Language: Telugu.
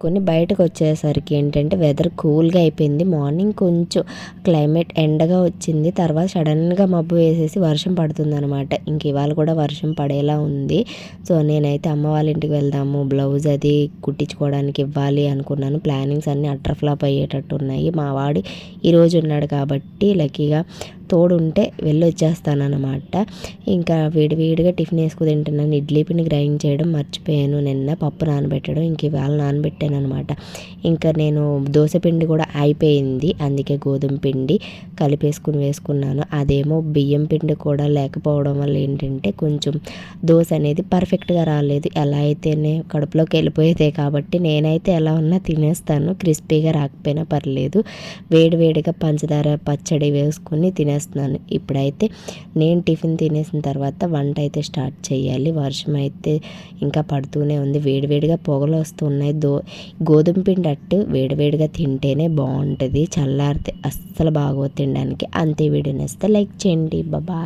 కొన్ని బయటకు వచ్చేసరికి ఏంటంటే వెదర్ కూల్గా అయిపోయింది. మార్నింగ్ కొంచెం క్లైమేట్ ఎండగా వచ్చింది. తర్వాత సడన్గా మబ్బు వేసేసి వర్షం పడుతుందనమాట ఇంక ఇవాళ కూడా వర్షం పడేలా ఉంది. సో నేనైతే అమ్మ వాళ్ళ ఇంటికి వెళ్దాము బ్లౌజ్ అది కుట్టించుకోవడానికి ఇవ్వాలి అనుకున్నాను. ప్లానింగ్స్ అన్నీ అట్రఫ్లాప్ అయ్యేటట్టు ఉన్నాయి. మా వాడి ఈరోజు ఉన్నాడు కాబట్టి లక్కీగా తోడుంటే వెళ్ళొచ్చేస్తానమాట ఇంకా వేడివేడిగా టిఫిన్ వేసుకు తింటున్నాను. ఇడ్లీ పిండి గ్రైండ్ చేయడం మర్చిపోయాను. నిన్న పప్పు నానబెట్టడం ఇంక ఇవాళ నానబెట్టాను అనమాట ఇంకా నేను దోశ పిండి కూడా అయిపోయింది. అందుకే గోధుమ పిండి కలిపేసుకుని వేసుకున్నాను. అదేమో బియ్యం పిండి కూడా లేకపోవడం వల్ల ఏంటంటే కొంచెం దోశ అనేది పర్ఫెక్ట్గా రాలేదు. ఎలా అయితేనే కడుపులోకి వెళ్ళిపోయేదే కాబట్టి నేనైతే ఎలా ఉన్నా తినేస్తాను. క్రిస్పీగా రాకపోయినా పర్లేదు. వేడివేడిగా పంచదార పచ్చడి వేసుకుని చేస్తున్నాను. ఇప్పుడైతే నేను టిఫిన్ తినేసిన తర్వాత వంట అయితే స్టార్ట్ చేయాలి. వర్షం అయితే ఇంకా పడుతూనే ఉంది. వేడివేడిగా పొగలు వస్తున్నాయి. దో గోధుమ పిండి అట్టు వేడివేడిగా తింటేనే బాగుంటుంది. చల్లారితే అస్సలు బాగోదు తినడానికి. అంతే వీడియో లైక్ చేయండి. బాబా